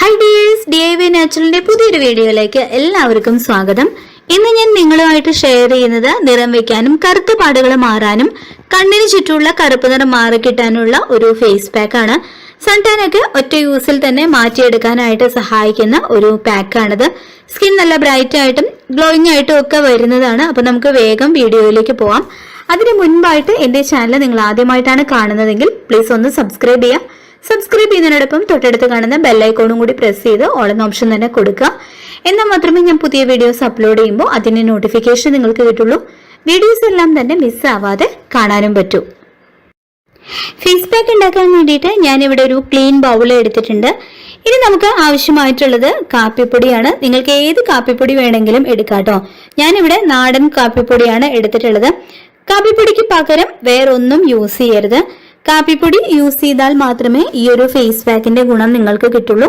Hi dears D I V നാച്ചുറലിന്റെ പുതിയൊരു വീഡിയോയിലേക്ക് എല്ലാവർക്കും സ്വാഗതം. ഇന്ന് ഞാൻ നിങ്ങളുമായിട്ട് ഷെയർ ചെയ്യുന്നത് നിറം വെക്കാനും കറുത്ത പാടുകൾ മാറാനും കണ്ണിന് ചുറ്റുമുള്ള കറുപ്പ് നിറം മാറിക്കിട്ടാനുള്ള ഒരു ഫേസ് പാക്ക് ആണ്. സൺടാനൊക്കെ ഒറ്റ യൂസിൽ തന്നെ മാറ്റിയെടുക്കാനായിട്ട് സഹായിക്കുന്ന ഒരു പാക്കാണിത് സ്കിൻ നല്ല ബ്രൈറ്റ് ആയിട്ടും ഗ്ലോയിങ് ആയിട്ടും ഒക്കെ വരുന്നതാണ്. അപ്പൊ നമുക്ക് വേഗം വീഡിയോയിലേക്ക് പോവാം. അതിന് മുൻപായിട്ട് എന്റെ ചാനൽ നിങ്ങൾ ആദ്യമായിട്ടാണ് കാണുന്നതെങ്കിൽ പ്ലീസ് ഒന്ന് സബ്സ്ക്രൈബ് ചെയ്യാം. സബ്സ്ക്രൈബ് ചെയ്യുന്നതിനോടൊപ്പം തൊട്ടടുത്ത് കാണുന്ന ബെല്ലൈക്കോണും കൂടി പ്രസ് ചെയ്ത് ഓൺ എന്ന ഓപ്ഷൻ തന്നെ കൊടുക്കുക. എന്നാൽ മാത്രമേ ഞാൻ പുതിയ വീഡിയോസ് അപ്ലോഡ് ചെയ്യുമ്പോൾ അതിന്റെ നോട്ടിഫിക്കേഷൻ നിങ്ങൾക്ക് കിട്ടുള്ളൂ. വീഡിയോസ് എല്ലാം തന്നെ മിസ്സാവാതെ കാണാനും പറ്റൂ. ഫേസ് പാക്ക് ഉണ്ടാക്കാൻ വേണ്ടിയിട്ട് ഞാൻ ഇവിടെ ഒരു ക്ലീൻ ബൗൾ എടുത്തിട്ടുണ്ട്. ഇനി നമുക്ക് ആവശ്യമായിട്ടുള്ളത് കാപ്പിപ്പൊടിയാണ്. നിങ്ങൾക്ക് ഏത് കാപ്പിപ്പൊടി വേണമെങ്കിലും എടുക്കാട്ടോ കേട്ടോ ഞാനിവിടെ നാടൻ കാപ്പിപ്പൊടിയാണ് എടുത്തിട്ടുള്ളത്. കാപ്പിപ്പൊടിക്ക് പകരം വേറൊന്നും യൂസ് ചെയ്യരുത്. കാപ്പിപ്പൊടി യൂസ് ചെയ്താൽ മാത്രമേ ഈ ഒരു ഫേസ് പാക്കിന്റെ ഗുണം നിങ്ങൾക്ക് കിട്ടുള്ളൂ.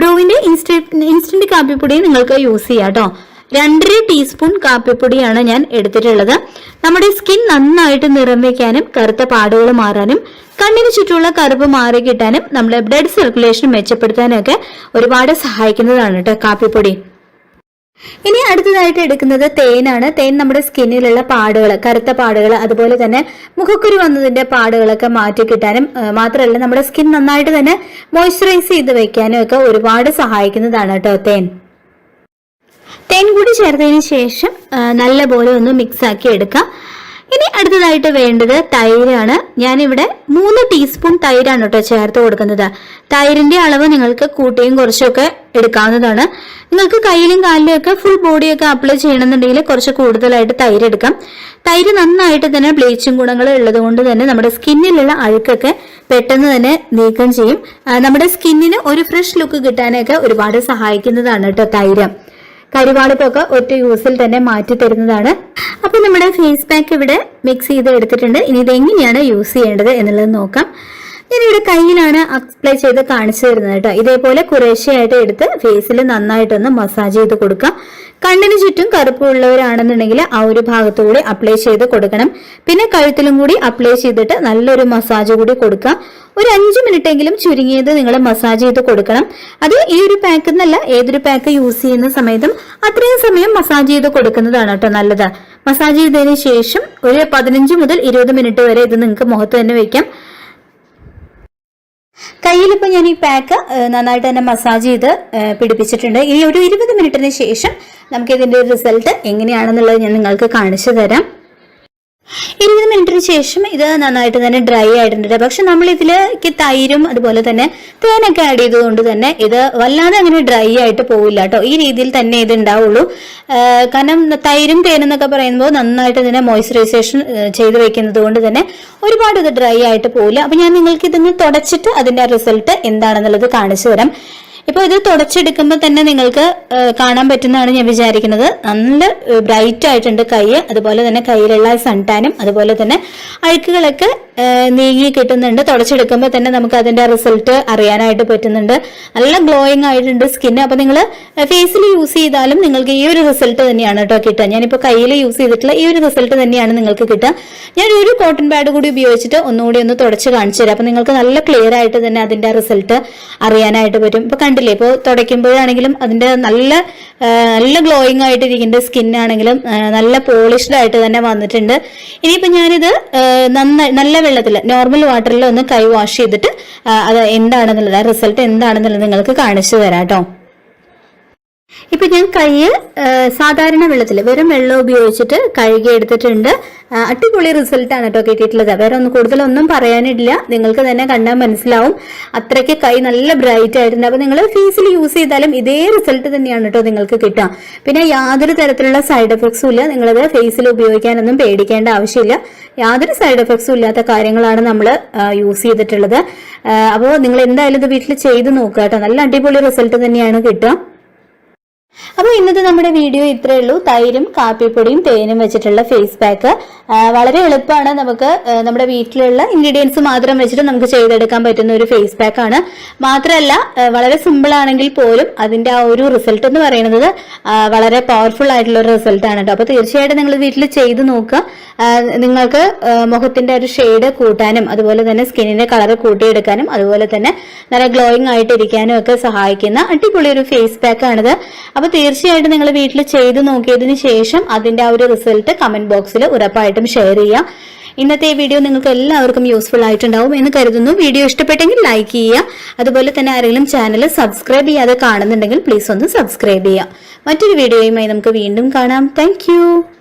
ബ്രൂവിന്റെ ഇൻസ്റ്റന്റ് ഇൻസ്റ്റന്റ് കാപ്പിപ്പൊടി നിങ്ങൾക്ക് യൂസ് ചെയ്യാം രണ്ടര ടീസ്പൂൺ കാപ്പിപ്പൊടിയാണ് ഞാൻ എടുത്തിട്ടുള്ളത്. നമ്മുടെ സ്കിൻ നന്നായിട്ട് നിറം വയ്ക്കാനും കറുത്ത പാടുകൾ മാറാനും കണ്ണിന് ചുറ്റുമുള്ള കറുപ്പ് മാറി കിട്ടാനും നമ്മുടെ ബ്ലഡ് സർക്കുലേഷൻ മെച്ചപ്പെടുത്താനും ഒക്കെ ഒരുപാട് സഹായിക്കുന്നതാണ് കേട്ടോ കാപ്പിപ്പൊടി. ഇനി അടുത്തതായിട്ട് എടുക്കുന്നത് തേനാണ്. തേൻ നമ്മുടെ സ്കിന്നിലുള്ള പാടുകൾ കറുത്ത പാടുകൾ അതുപോലെ തന്നെ മുഖക്കുരു വന്നതിന്റെ പാടുകളൊക്കെ മാറ്റി കിട്ടാനും മാത്രമല്ല നമ്മുടെ സ്കിൻ നന്നായിട്ട് തന്നെ മോയ്സ്ചറൈസ് ചെയ്ത് വെക്കാനും ഒക്കെ ഒരുപാട് സഹായിക്കുന്നതാണ് കേട്ടോ തേൻ. തേൻ കൂടി ചേർത്തതിന് ശേഷം നല്ലപോലെ ഒന്ന് മിക്സ് ആക്കി എടുക്കാം. ഇനി അടുത്തതായിട്ട് വേണ്ടത് തൈരാണ്. ഞാനിവിടെ മൂന്ന് ടീസ്പൂൺ തൈരാണ് കേട്ടോ ചേർത്ത് കൊടുക്കുന്നത്. തൈരിന്റെ അളവ് നിങ്ങൾക്ക് കൂട്ടിയും കുറച്ചൊക്കെ എടുക്കാവുന്നതാണ്. നിങ്ങൾക്ക് കയ്യിലും കാലിലും ഒക്കെ ഫുൾ ബോഡിയൊക്കെ അപ്ലൈ ചെയ്യണമെന്നുണ്ടെങ്കിൽ കുറച്ച് കൂടുതലായിട്ട് തൈര് എടുക്കാം തൈര് നന്നായിട്ട് തന്നെ ബ്ലീച്ചിങ് ഗുണങ്ങൾ ഉള്ളത് കൊണ്ട് തന്നെ നമ്മുടെ സ്കിന്നിലുള്ള അഴുക്കൊക്കെ പെട്ടെന്ന് തന്നെ നീക്കം ചെയ്യും. നമ്മുടെ സ്കിന്നിന് ഒരു ഫ്രഷ് ലുക്ക് കിട്ടാനൊക്കെ ഒരുപാട് സഹായിക്കുന്നതാണ് കേട്ടോ തൈര്. കരിവാളിപ്പൊക്കെ ഒറ്റ യൂസിൽ തന്നെ മാറ്റി തരുന്നതാണ്. അപ്പൊ നമ്മുടെ ഫേസ് പാക്ക് ഇവിടെ മിക്സ് ചെയ്ത് എടുത്തിട്ടുണ്ട് ഇനി ഇത് എങ്ങനെയാണ് യൂസ് ചെയ്യേണ്ടത് എന്നുള്ളത് നോക്കാം. ഞാനിവിടെ കയ്യിലാണ് അപ്ലൈ ചെയ്ത് കാണിച്ചു തരുന്നത് കേട്ടോ. ഇതേപോലെ കുറേശ്ശെയായിട്ട് എടുത്ത് ഫേസിൽ നന്നായിട്ടൊന്ന് മസാജ് ചെയ്ത് കൊടുക്കാം. കണ്ണിന് ചുറ്റും കറുപ്പുള്ളവരാണെന്നുണ്ടെങ്കിൽ ആ ഒരു ഭാഗത്തുകൂടി അപ്ലൈ ചെയ്ത് കൊടുക്കണം. പിന്നെ കഴുത്തിലും കൂടി അപ്ലൈ ചെയ്തിട്ട് നല്ലൊരു മസാജ് കൂടി കൊടുക്കാം. ഒരു അഞ്ച് മിനിറ്റ് എങ്കിലും ചുരുങ്ങിയത് നിങ്ങൾ മസാജ് ചെയ്ത് കൊടുക്കണം. അത് ഈ ഒരു പാക്ക് എന്നല്ല ഏതൊരു പാക്ക് യൂസ് ചെയ്യുന്ന സമയത്തും അത്രയും സമയം മസാജ് ചെയ്ത് കൊടുക്കുന്നതാണ് കേട്ടോ നല്ലത്. മസാജ് ചെയ്തതിന് ശേഷം ഒരു പതിനഞ്ച് മുതൽ ഇരുപത് മിനിറ്റ് വരെ ഇത് നിങ്ങൾക്ക് മുഖത്ത് തന്നെ വെക്കാം. കയ്യിലിപ്പോൾ ഞാൻ ഈ പാക്ക് നന്നായിട്ട് തന്നെ മസാജ് ചെയ്ത് പിടിപ്പിച്ചിട്ടുണ്ട്. ഇനി ഒരു ഇരുപത് മിനിറ്റിന് ശേഷം നമുക്ക് ഇതിന്റെ റിസൾട്ട് എങ്ങനെയാണെന്നുള്ളത് ഞാൻ നിങ്ങൾക്ക് കാണിച്ചു തരാം. ഇരുപത് മിനിറ്റിന് ശേഷം ഇത് നന്നായിട്ട് തന്നെ ഡ്രൈ ആയിട്ടുണ്ട് പക്ഷെ നമ്മൾ ഇതിലേക്ക് തൈരും അതുപോലെ തന്നെ തേനൊക്കെ ആഡ് ചെയ്തതുകൊണ്ട് തന്നെ ഇത് വല്ലാതെ അങ്ങനെ ഡ്രൈ ആയിട്ട് പോവില്ല കേട്ടോ ഈ രീതിയിൽ തന്നെ ഇത് ഉണ്ടാവുള്ളൂ. കാരണം തൈരും തേനും എന്നൊക്കെ പറയുമ്പോൾ നന്നായിട്ട് ഇതിനെ മോയ്സ്ചറൈസേഷൻ ചെയ്ത് വെക്കുന്നത് കൊണ്ട് തന്നെ ഒരുപാട് ഇത് ഡ്രൈ ആയിട്ട് പോവില്ല. അപ്പൊ ഞാൻ നിങ്ങൾക്ക് ഇതൊന്ന് തുടച്ചിട്ട് അതിന്റെ റിസൾട്ട് എന്താണെന്നുള്ളത് കാണിച്ചു തരാം. ഇപ്പൊ ഇത് തുടച്ചെടുക്കുമ്പോൾ തന്നെ നിങ്ങൾക്ക് കാണാൻ പറ്റുന്നതാണ് ഞാൻ വിചാരിക്കുന്നത്. നല്ല ബ്രൈറ്റ് ആയിട്ടുണ്ട് കൈ. അതുപോലെ തന്നെ കയ്യിലുള്ള സൺടാനും അതുപോലെ തന്നെ അഴുക്കുകളൊക്കെ നീങ്ങി കിട്ടുന്നുണ്ട്. തുടച്ചെടുക്കുമ്പോൾ തന്നെ നമുക്ക് അതിന്റെ റിസൾട്ട് അറിയാനായിട്ട് പറ്റുന്നുണ്ട്. നല്ല ഗ്ലോയിങ് ആയിട്ടുണ്ട് സ്കിൻ അപ്പൊ നിങ്ങൾ ഫേസിൽ യൂസ് ചെയ്താലും നിങ്ങൾക്ക് ഈ ഒരു റിസൾട്ട് തന്നെയാണ് കേട്ടോ കിട്ടുക. ഞാനിപ്പോൾ കയ്യിൽ യൂസ് ചെയ്തിട്ടുള്ള ഈ ഒരു റിസൾട്ട് തന്നെയാണ് നിങ്ങൾക്ക് കിട്ടുക. ഞാൻ ഒരു കോട്ടൺ പാഡ് കൂടി ഉപയോഗിച്ചിട്ട് ഒന്നുകൂടി ഒന്ന് തുടച്ച് കാണിച്ചു തരാം. അപ്പൊ നിങ്ങൾക്ക് നല്ല ക്ലിയർ ആയിട്ട് തന്നെ അതിന്റെ റിസൾട്ട് അറിയാനായിട്ട് പറ്റും. ഇപ്പൊ കണ്ടില്ലേ? ഇപ്പോൾ തുടയ്ക്കുമ്പോഴാണെങ്കിലും അതിന്റെ നല്ല നല്ല ഗ്ലോയിങ് ആയിട്ട് സ്കിൻ ആണെങ്കിലും നല്ല പോളിഷ്ഡ് ആയിട്ട് തന്നെ വന്നിട്ടുണ്ട്. ഇനിയിപ്പോൾ ഞാനിത് നന്നായി നല്ല വെള്ളത്തിൽ നോർമൽ വാട്ടറിൽ ഒന്ന് കൈ വാഷ് ചെയ്തിട്ട് അത് എന്താണെന്നുള്ളത് റിസൾട്ട് എന്താണെന്നുള്ളത് നിങ്ങൾക്ക് കാണിച്ചു തരാം കേട്ടോ. ഇപ്പൊ ഞാൻ കൈ സാധാരണ വെള്ളത്തിൽ വെറും വെള്ളം ഉപയോഗിച്ചിട്ട് കഴുകി എടുത്തിട്ടുണ്ട്. അടിപൊളി റിസൾട്ടാണ് കേട്ടോ കിട്ടിയിട്ടുള്ളത്. വേറെ ഒന്നും കൂടുതലൊന്നും പറയാനില്ല. നിങ്ങൾക്ക് തന്നെ കണ്ടാൽ മനസ്സിലാവും. അത്രയ്ക്ക് കൈ നല്ല ബ്രൈറ്റ് ആയിട്ടുണ്ട്. അപ്പൊ നിങ്ങൾ ഫേസിൽ യൂസ് ചെയ്താലും ഇതേ റിസൾട്ട് തന്നെയാണ് കേട്ടോ നിങ്ങൾക്ക് കിട്ടുക. പിന്നെ യാതൊരു തരത്തിലുള്ള സൈഡ് എഫക്ട്സും ഇല്ല. നിങ്ങളത് ഫേസിൽ ഉപയോഗിക്കാനൊന്നും പേടിക്കേണ്ട ആവശ്യമില്ല. യാതൊരു സൈഡ് എഫക്ട്സും ഇല്ലാത്ത കാര്യങ്ങളാണ് നമ്മൾ യൂസ് ചെയ്തിട്ടുള്ളത്. അപ്പോൾ നിങ്ങൾ എന്തായാലും ഇത് വീട്ടിൽ ചെയ്ത് നോക്കുക കേട്ടോ നല്ല അടിപൊളി റിസൾട്ട് തന്നെയാണ് കിട്ടുക. അപ്പോൾ ഇന്നത്തെ നമ്മുടെ വീഡിയോ ഇത്രയേ ഉള്ളൂ. തൈരും കാപ്പിപ്പൊടിയും തേനും വെച്ചിട്ടുള്ള ഫേസ് പാക്ക് വളരെ എളുപ്പമാണ് നമുക്ക് നമ്മുടെ വീട്ടിലുള്ള ഇൻഗ്രീഡിയൻസ് മാത്രം വെച്ചിട്ട് നമുക്ക് ചെയ്തെടുക്കാൻ പറ്റുന്ന ഒരു ഫേസ് പാക്ക് ആണ്. മാത്രമല്ല വളരെ സിമ്പിൾ ആണെങ്കിൽ പോലും അതിന്റെ ആ ഒരു റിസൾട്ട് എന്ന് പറയുന്നത് വളരെ പവർഫുൾ ആയിട്ടുള്ള ഒരു റിസൾട്ടാണ് കേട്ടോ. അപ്പോൾ തീർച്ചയായിട്ടും നിങ്ങൾ വീട്ടിൽ ചെയ്ത് നോക്കുക. നിങ്ങൾക്ക് മുഖത്തിന്റെ ഒരു ഷെയ്ഡ് കൂട്ടാനും അതുപോലെ തന്നെ സ്കിന്നിന്റെ കളർ കൂട്ടിയെടുക്കാനും അതുപോലെ തന്നെ നല്ല ഗ്ലോയിങ് ആയിട്ടിരിക്കാനും ഒക്കെ സഹായിക്കുന്ന അടിപൊളി ഒരു ഫേസ് പാക്ക് ആണിത്. അപ്പൊ തീർച്ചയായിട്ടും നിങ്ങൾ വീട്ടിൽ ചെയ്ത് നോക്കിയതിന് ശേഷം അതിന്റെ ആ ഒരു റിസൾട്ട് കമന്റ് ബോക്സിൽ ഉറപ്പായിട്ടും ഷെയർ ചെയ്യാം. ഇന്നത്തെ ഈ വീഡിയോ നിങ്ങൾക്ക് എല്ലാവർക്കും യൂസ്ഫുൾ ആയിട്ടുണ്ടാവും എന്ന് കരുതുന്നു. വീഡിയോ ഇഷ്ടപ്പെട്ടെങ്കിൽ ലൈക്ക് ചെയ്യുക. അതുപോലെ തന്നെ ആരെങ്കിലും ചാനൽ സബ്സ്ക്രൈബ് ചെയ്യാതെ കാണുന്നുണ്ടെങ്കിൽ പ്ലീസ് ഒന്ന് സബ്സ്ക്രൈബ് ചെയ്യുക. മറ്റൊരു വീഡിയോയുമായി നമുക്ക് വീണ്ടും കാണാം. താങ്ക്